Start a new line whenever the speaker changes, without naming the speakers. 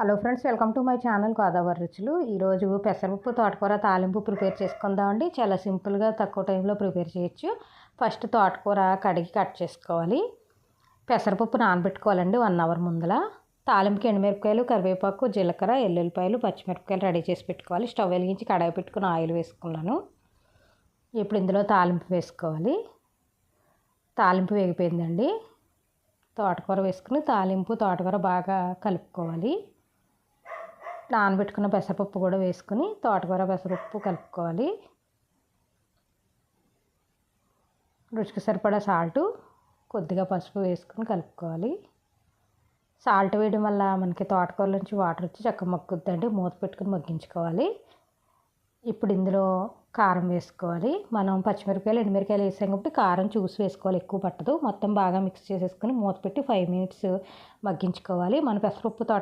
Hello friends welcome to my channel Godavari రుచులు. ఈరోజు పెసరపప్పు తోటకూర తాలింపు ప్రిపేర్ చేసుకుందామండి. చాలా సింపుల్గా తక్కువ టైంలో ప్రిపేర్ చేయొచ్చు. ఫస్ట్ తోటకూర కడిగి కట్ చేసుకోవాలి. పెసరపప్పు నానబెట్టుకోవాలండి వన్ అవర్ ముందల. తాలింపుకి ఎండుమిరపకాయలు కరివేపాకు జీలకర్ర ఎల్లుల్లిపాయలు పచ్చిమిరపకాయలు రెడీ చేసి పెట్టుకోవాలి. స్టవ్ వెలిగించి కడాయి పెట్టుకుని ఆయిల్ వేసుకున్నాను. ఇప్పుడు ఇందులో తాలింపు వేసుకోవాలి. తాలింపు వేగిపోయిందండి. తోటకూర వేసుకుని తాలింపు తోటకూర బాగా కలుపుకోవాలి. నానబెట్టుకున్న పెసరపప్పు కూడా వేసుకుని తోటకూర పెసరపప్పు కలుపుకోవాలి. రుచికి సరిపడా సాల్టు కొద్దిగా పసుపు వేసుకుని కలుపుకోవాలి. సాల్ట్ వేయడం వల్ల మనకి తోటకూర నుంచి వాటర్ వచ్చి చక్క మగ్గుద్దండి మూత పెట్టుకుని మగ్గించుకోవాలి. ఇప్పుడు ఇందులో కారం వేసుకోవాలి. మనం పచ్చిమిరపకాయలు ఎండుమిరకాయలు వేసాం కాబట్టి కారం చూసి వేసుకోవాలి ఎక్కువ పట్టదు. మొత్తం బాగా మిక్స్ చేసేసుకుని మూత పెట్టి ఫైవ్ మినిట్స్ మగ్గించుకోవాలి. మన పెసరపప్పు తోట